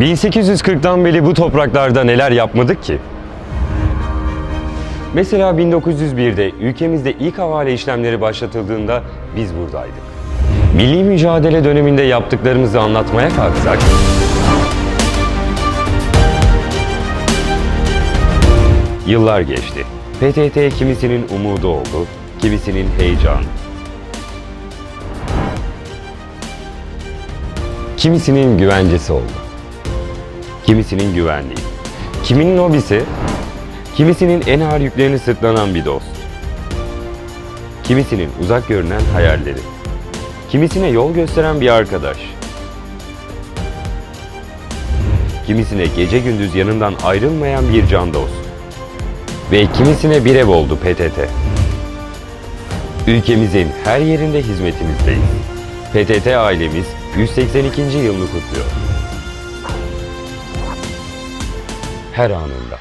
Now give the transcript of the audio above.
1840'dan beri bu topraklarda neler yapmadık ki? Mesela 1901'de ülkemizde ilk havale işlemleri başlatıldığında biz buradaydık. Milli mücadele döneminde yaptıklarımızı anlatmaya kalksak, yıllar geçti. PTT kimisinin umudu oldu, kimisinin heyecanı. Kimisinin güvencesi oldu. Kimisinin güvenliği. Kiminin hobisi, kimisinin en ağır yüklerini sırtlanan bir dost. Kimisinin uzak görünen hayalleri. Kimisine yol gösteren bir arkadaş. Kimisine gece gündüz yanından ayrılmayan bir can dost. Ve kimisine bir ev oldu PTT. Ülkemizin her yerinde hizmetimizdeyiz. PTT ailemiz 182. yılını kutluyor. Her anında.